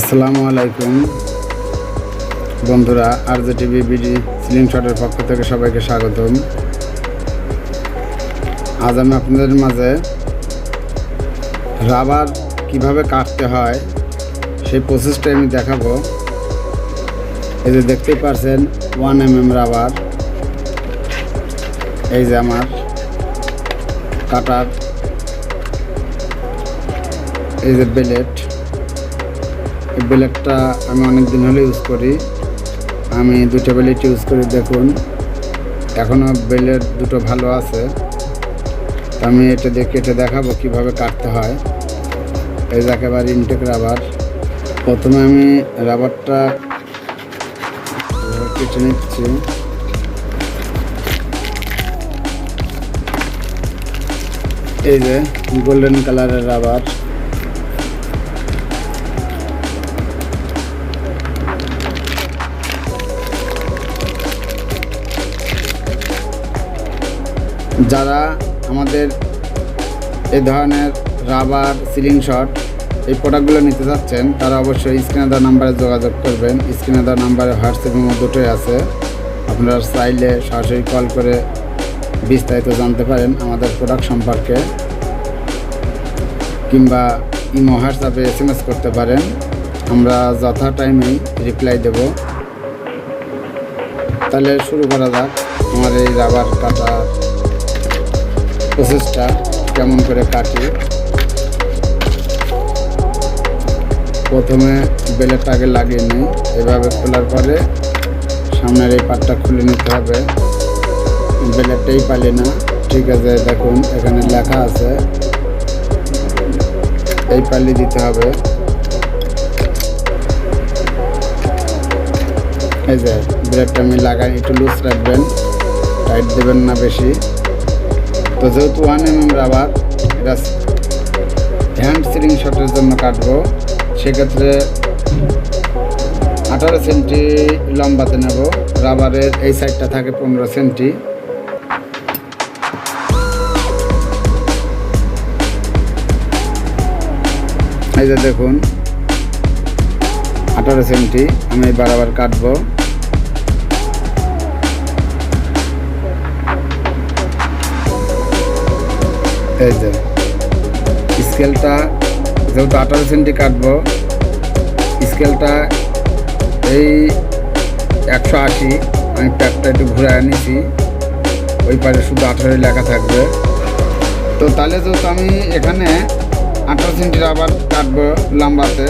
আসসালামু আলাইকুম। বন্ধুরা, আর জে টিভি বিডি সিলিং শটের পক্ষ থেকে সবাইকে স্বাগতম। আজ আমি আপনাদের মাঝে রাবার কীভাবে কাটতে হয় সেই প্রসেসটা আমি দেখাবো। এই যে দেখতেই পারছেন ওয়ান এম এম রাবার। এই যে আমার কাটার, এই যে বেলেট এই ব্লেডটা আমি অনেক দিন হলে ইউজ করি। আমি দুটো ব্লেড ইউজ করি, দেখুন। এখনও ব্লেড দুটো ভালো আছে। আমি এটা দিয়ে কেটে দেখাবো কীভাবে কাটতে হয়। এই একেবারে ইনটেক রাবার প্রথমে আমি রাবারটা কেটে নিচ্ছি। এই যে গোল্ডেন কালারের রাবার যারা আমাদের এ ধরনের রাবার সিলিং শট এই প্রোডাক্টগুলো নিতে চাচ্ছেন, তারা অবশ্যই স্ক্রিনে দেওয়া নাম্বারে যোগাযোগ করবেন। স্ক্রিনে দেওয়া নাম্বারে হোয়াটসঅ্যাপের মধ্যে দুটোই আছে। আপনারা চাইলে সরাসরি কল করে বিস্তারিত জানতে পারেন আমাদের প্রোডাক্ট সম্পর্কে। কিংবা ইমো হোয়াটসঅ্যাপে এস এম এস করতে পারেন। আমরা যথা টাইমেই রিপ্লাই দেব। তাহলে শুরু করা যাক। আমার এই রাবার কাটা প্রসেসটা কেমন করে কাটি। প্রথমে বেলেটটা আগে লাগিয়ে নিই, এভাবে খোলার পরে সামনের এই পাটটা খুলে নিতে হবে। বেলেটটাই পালি না। ঠিক আছে, দেখুন, এখানে লেখা আছে। এই পাল্লি দিতে হবে। এই যে ব্রেডটা আমি লাগাই, একটু লুজ রাখবেন। টাইট দেবেন না বেশি। তো যেহেতু ওয়ান এম এম রাবার এটা হ্যান্ড সিলিং শটের জন্য কাটবো, সেক্ষেত্রে আঠারো সেন্টি লম্বাতে নেব রাবারের এই সাইডটা থাকে পনেরো সেন্টি এই যে দেখুন, আঠারো সেন্টি আমি বারবার কাটবো। এই যে স্কেলটা যেহেতু আঠারো সেন্টি কাটবো, স্কেলটা এই একশো আশি, আমি প্যাকটা একটু ঘুরে নিছি ওই পারে শুধু আঠারোই লেখা থাকবে। তো তাহলে যেহেতু আমি এখানে আঠারো সেন্টি রাবার কাটবো লম্বাতে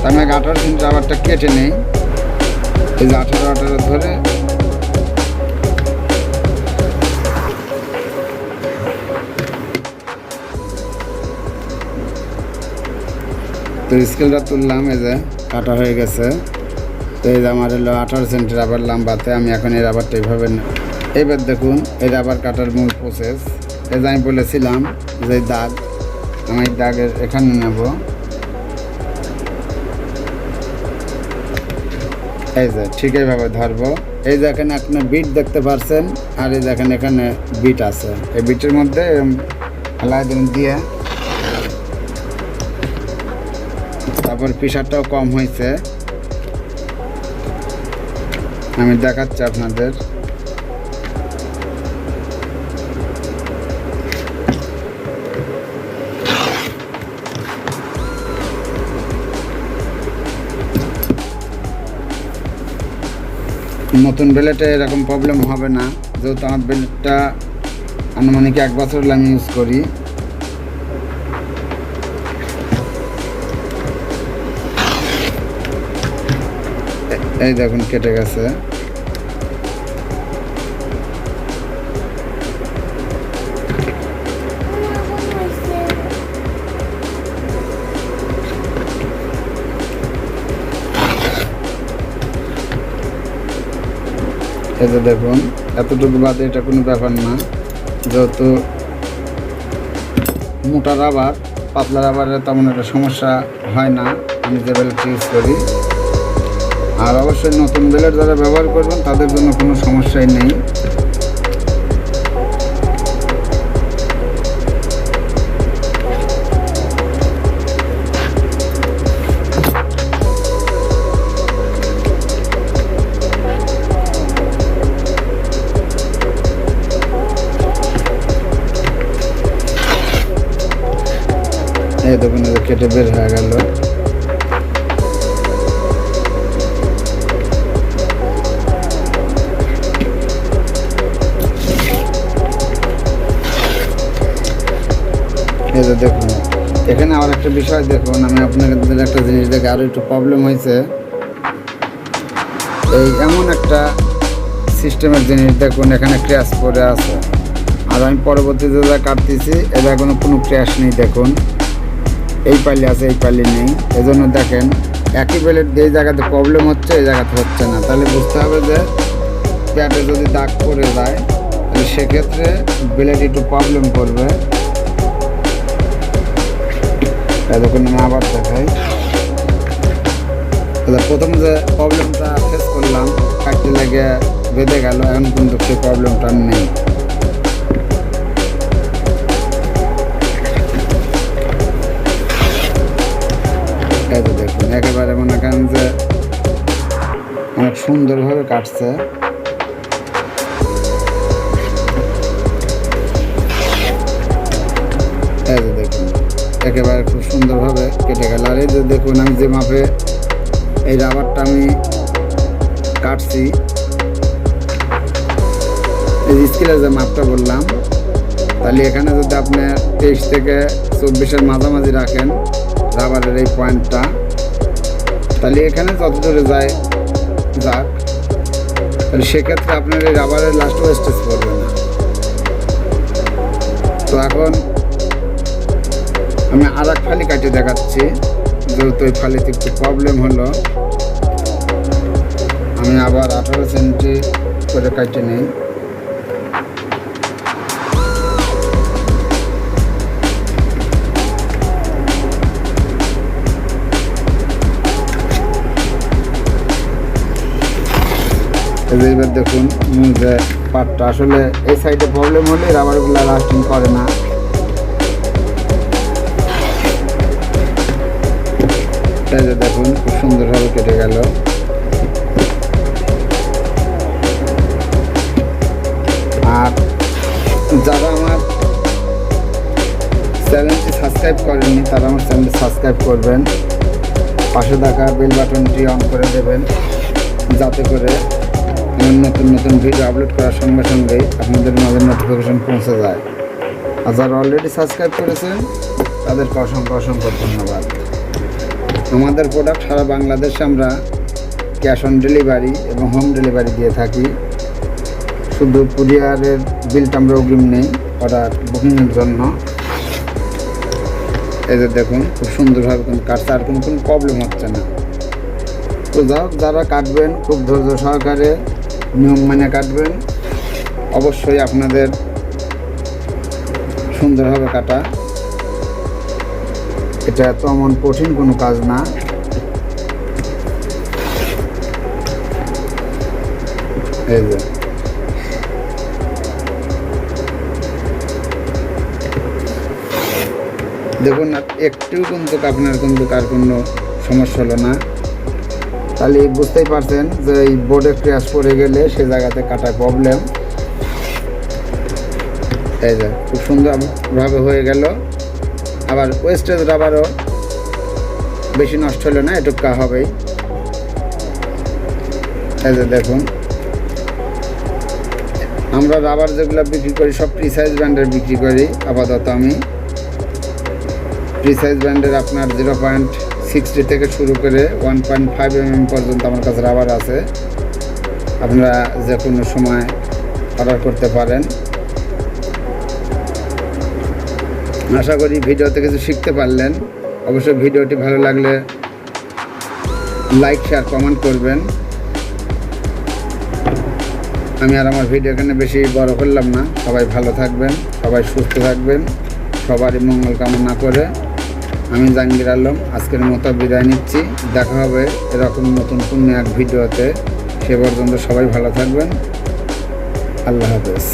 তা আমি আগে আঠারো সেন্টি রাবারটা কেটে নেই। এই যে আঠারো আঠারো ধরে তো স্কেলটা তুললাম এই যে, কাটা হয়ে গেছে। তো এই যে আমার হলো আঠারো সেন্টি রাবার লাম্বাতে আমি এখন এই রাবারটা এইভাবে এবার দেখুন, এই রাবার কাটার মূল প্রসেস এই যে আমি বলেছিলাম যে দাগ, আমি দাগের এখানে নেব। এই যে ঠিক এইভাবে ধরবো। এই যে এখানে আপনি বিট দেখতে পারছেন, আর এই যে এখানে এখানে বিট আছে। এই বিটের মধ্যে হালাই দিন দিয়ে তারপর প্রেশারটাও কম হয়েছে। আমি দেখাচ্ছি আপনাদের। নতুন বেলেটে এরকম প্রবলেম হবে না। যেহেতু আমার বেলেটটা আনুমানিক এক বছর আমি ইউজ করি। এই দেখুন, কেটে গেছে। এই যে দেখুন, এতটুকু বাদে এটা কোনো ব্যাপার না। যেহেতু মোটা রাবার, পাতলা রাবারের তেমন একটা সমস্যা হয় না, আমি যে বেল্ট ইউজ করি। আর অবশ্যই নতুন বেলের যারা ব্যবহার করবেন, তাদের জন্য কোনো সমস্যাই নেই। এই কেটে বের হয়ে গেল। যে দেখুন, এখানে আবার একটা বিষয় দেখুন, আমি আপনাদের একটা জিনিস দেখে আরও একটু প্রবলেম হয়েছে। এই এমন একটা সিস্টেমের জিনিস দেখুন, এখানে ক্র্যাশ করে আছে। আর আমি পরবর্তীতে যা কাটতেছি এটা কোনো কোনো ক্র্যাশ নেই দেখুন। এই পাল্লি আছে, এই পাল্লি নেই। এজন্য দেখেন, একই বেলেট যেই জায়গাতে প্রবলেম হচ্ছে, এই জায়গাতে হচ্ছে না। তাহলে বুঝতে হবে যে প্যাটে যদি দাগ পড়ে যায়, তাহলে সেক্ষেত্রে বেলেট একটু প্রবলেম করবে। এতক্ষণ আমি আবার দেখাই। তাহলে প্রথম যে প্রবলেমটা ফেস করলাম কাটতে লেগে বেঁধে গেল, এখন কিন্তু সেই প্রবলেমটা নেই। দেখুন, একেবারে মনে করেন যে অনেক সুন্দরভাবে কাটছে। একেবারে খুব সুন্দরভাবে কেটে গেল। আর এই যে দেখুন আমি যে মাপে এই রাবারটা আমি কাটছি, এই স্কেলের যে মাপটা বললাম, তাহলে এখানে যদি আপনি তেইশ থেকে চব্বিশের মাঝামাঝি রাখেন রাবারের এই পয়েন্টটা, তাহলে এখানে যত দূরে যায় যাক, তাহলে সেক্ষেত্রে আপনার এই রাবারের লাস্ট ওয়েস্টেজ পড়বে। আমি আর এক ফালি কাটে দেখাচ্ছি। যেহেতু ওই ফালিতে একটু প্রবলেম হলো। আমি আবার আঠারো সেন্টি করে কাটে নিই। এবার দেখুন যে পাটটা আসলে এই সাইডে প্রবলেম হলে রাবারগুলো লাস্টিং করে না। এই যে দেখুন, খুব সুন্দরভাবে কেটে গেল। আর যারা আমার চ্যানেলটি সাবস্ক্রাইব করেননি, তারা আমার চ্যানেলটি সাবস্ক্রাইব করবেন। পাশে থাকা বেল বাটনটি অন করে দেবেন, যাতে করে নতুন নতুন ভিডিও আপলোড করার সঙ্গে সঙ্গেই আপনাদের মাঝে নোটিফিকেশন পৌঁছে যায়। আর যারা অলরেডি সাবস্ক্রাইব করেছেন, তাদেরকে অসংখ্য অসংখ্য ধন্যবাদ। আমাদের প্রোডাক্ট সারা বাংলাদেশে আমরা ক্যাশ অন ডেলিভারি এবং হোম ডেলিভারি দিয়ে থাকি। শুধু কুরিয়ারের বিলটা আমরা অগ্রিম নেই, অর্ডার বুকিংয়ের জন্য। এই যে দেখুন, খুব সুন্দরভাবে কিন্তু কাটছে আর কোনো কোনো প্রবলেম হচ্ছে না। তো যাই হোক, যারা কাটবেন, খুব ধৈর্য সহকারে নিয়ম মেনে কাটবেন। অবশ্যই আপনাদের সুন্দরভাবে কাটা। এটা এত এমন কঠিন কোনো কাজ না। দেখুন একটু কিন্তু আপনার কিন্তু কার কোনো সমস্যা হলো না। তাহলে বুঝতেই পারছেন যে এই বোর্ডে ক্র্যাশ পড়ে গেলে সে জায়গাতে কাটা প্রবলেম এই যে, খুব সুন্দরভাবে হয়ে গেল। আবার ওয়েস্টেজ রাবারও বেশি নষ্ট হলো না, এটুকা হবেই। এই দেখুন। আমরা রাবার যেগুলো বিক্রি করি, সব প্রিসাইজ ব্র্যান্ডের বিক্রি করি, আপাতত আমি। প্রিসাইজ ব্র্যান্ডের আপনার জিরো পয়েন্ট সিক্সটি থেকে শুরু করে ওয়ান পয়েন্ট ফাইভ এমএম পর্যন্ত আমার কাছে রাবার আছে। আপনারা যে কোনো সময় অর্ডার করতে পারেন। আশা করি ভিডিওতে কিছু শিখতে পারলেন। অবশ্যই ভিডিওটি ভালো লাগলে লাইক শেয়ার কমেন্ট করবেন। আমি আর আমার ভিডিও এখানে বেশি বড় করলাম না। সবাই ভালো থাকবেন, সবাই সুস্থ থাকবেন, সবারই মঙ্গল কামনা করে। আমি জাহাঙ্গীর আলম, আজকের মতো বিদায় নিচ্ছি। দেখা হবে এরকম নতুন কোনো এক ভিডিওতে। সে পর্যন্ত সবাই ভালো থাকবেন। আল্লাহ হাফেজ।